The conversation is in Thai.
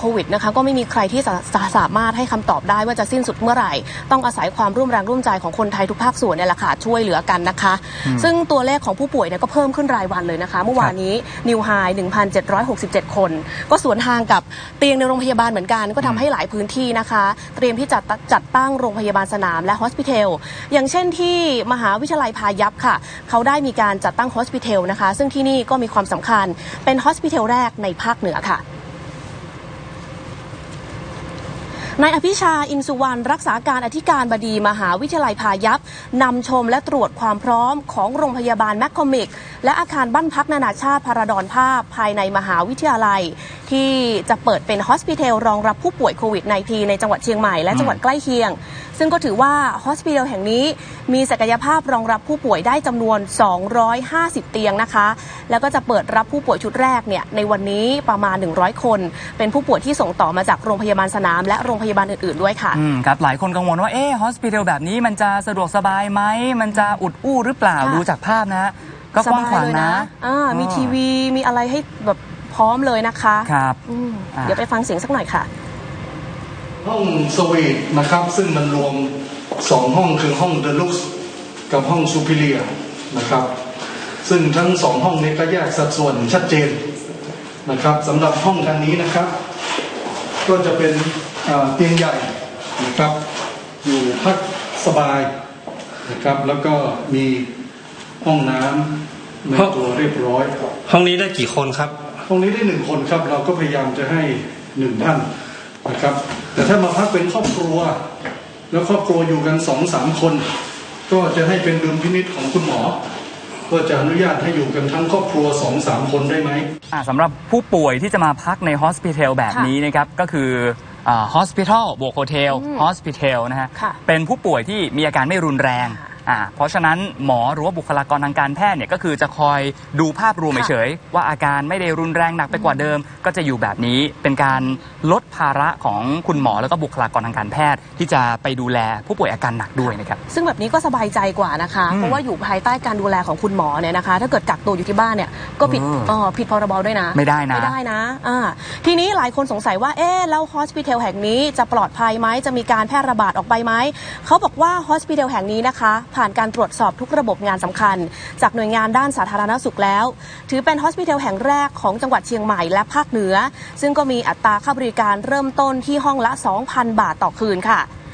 โควิดนะคะก็ไม่มีใครที่จะจะสามารถให้คำตอบได้ว่าจะสิ้นสุดเมื่อไหร่ ต้องอาศัยความร่วมแรงร่วมใจของคนไทยทุกภาคส่วนเนี่ยแหละค่ะช่วยเหลือกันนะคะ ซึ่งตัวเลขของผู้ป่วยเนี่ยก็เพิ่มขึ้นรายวันเลยนะคะ เมื่อวานนี้นิวไฮ1,767 คน ก็สวนทางกับเตียงในโรงพยาบาลเหมือนกัน ก็ทำให้หลายพื้นที่นะคะ เตรียมที่จะจัดตั้งโรงพยาบาลสนามและฮอสพิทอลอย่างเช่นที่มหาวิทยาลัยพายัพค่ะ เขาได้มีการจัดตั้งฮอสพิทอลนะคะ ซึ่งที่นี่ก็มีความสำคัญเป็นฮอสพิทอลแรกในภาคเหนือค่ะ นายอภิชาอินสุวรรณรักษาการอธิการบดีมหาวิทยาลัยพายัพนำชมและตรวจความพร้อมของโรงพยาบาลแมคคอมิก และอาคารบ้านพักนานาชาติพาราดอนภาพภายในมหาวิทยาลัย ที่จะเปิดเป็นฮอสพิทอลรองรับผู้ป่วยโควิด -19 ในจังหวัดเชียงใหม่และจังหวัดใกล้เคียง ซึ่งก็ถือว่าฮอสพิทอลแห่งนี้มีศักยภาพรองรับผู้ป่วยได้จำนวน 250 เตียงนะคะ แล้วก็จะเปิดรับผู้ป่วยชุดแรกเนี่ยในวันนี้ประมาณ 100 คน เป็นผู้ป่วยที่ส่งต่อมาจากโรงพยาบาลสนาม และโรงพยาบาลอื่นๆด้วยค่ะอืมครับหลายคนกังวลว่าเอ๊ะฮอสพิทอลแบบนี้มันจะสะดวกสบายไหมมันจะอุดอู้หรือเปล่าค่ะดูจากภาพนะฮะ ก็กว้างขวางนะอ่ามีทีวีมีอะไรให้แบบพร้อมเลยนะคะครับอืมอ่าเดี๋ยวไปฟังเสียงสักหน่อยค่ะ ห้องสวีทนะครับ ซึ่งมันรวมสองห้องคือห้องเดลุกกับห้องซูพิเลียนะครับ ซึ่งทั้งสองห้องนี้ก็แยกสัดส่วนชัดเจนนะครับสำหรับห้องทางนี้นะครับ ก็จะเป็นเอ่อเตียงใหญ่นะครับ อยู่พักสบายนะครับ แล้วก็มี ห้องน้ำในตัวเรียบร้อยห้องนี้ได้กี่คนครับตรงนี้ได้หนึ่งคนครับ เราก็พยายามจะให้หนึ่งท่านนะครับ แต่ถ้ามาพักเป็นครอบครัว แล้วครอบครัวอยู่กันสองสามคน ก็จะให้เป็นดุลพินิษของคุณหมอว่าจะอนุญาตให้อยู่กันทั้งครอบครัวสองสามคนได้ไหมอ่าสำหรับผู้ป่วยที่จะมาพักในฮอสพิทอลแบบนี้นะครับ ก็คือฮอสพิทอลบวกโฮเทลอืมฮอสพิทอลนะฮะค่ะเป็นผู้ป่วยที่มีอาการไม่รุนแรงค่ะ อ่าเพราะฉะนั้นหมอหรือว่าบุคลากรทางการแพทย์เนี่ยก็คือจะคอยดูภาพรวมค่ะเฉยๆว่าอาการไม่ได้รุนแรงหนักไปกว่าเดิม ก็จะอยู่แบบนี้เป็นการลดภาระของคุณหมอแล้วก็บุคลากรทางการแพทย์ ที่จะไปดูแลผู้ป่วยอาการหนักด้วยนะครับ ซึ่งแบบนี้ก็สบายใจกว่านะคะอืมเพราะว่าอยู่ภายใต้การดูแลของคุณหมอเนี่ยนะคะ ถ้าเกิดกักตัวอยู่ที่บ้านเนี่ยก็ผิดเออเอ่อผิดพรบด้วยนะ ไม่ได้นะไม่ได้นะอ่าทีนี้หลายคนสงสัยว่าเอ๊ะแล้วฮอสพิทอลแห่งนี้จะปลอดภัยไหมจะมีการแพร่ระบาดออกไปไหมเขาบอกว่าฮอสพิทอลแห่งนี้นะคะผ่านการตรวจสอบทุกระบบงานสำคัญ จากหน่วยงานด้านสาธารณสุขแล้ว ถือเป็นฮอสพิทอลแห่งแรกของจังหวัดเชียงใหม่และภาคเหนือ ซึ่งก็มีอัตราค่าบริการเริ่มต้นที่ห้องละ 2,000 บาทต่อคืนค่ะ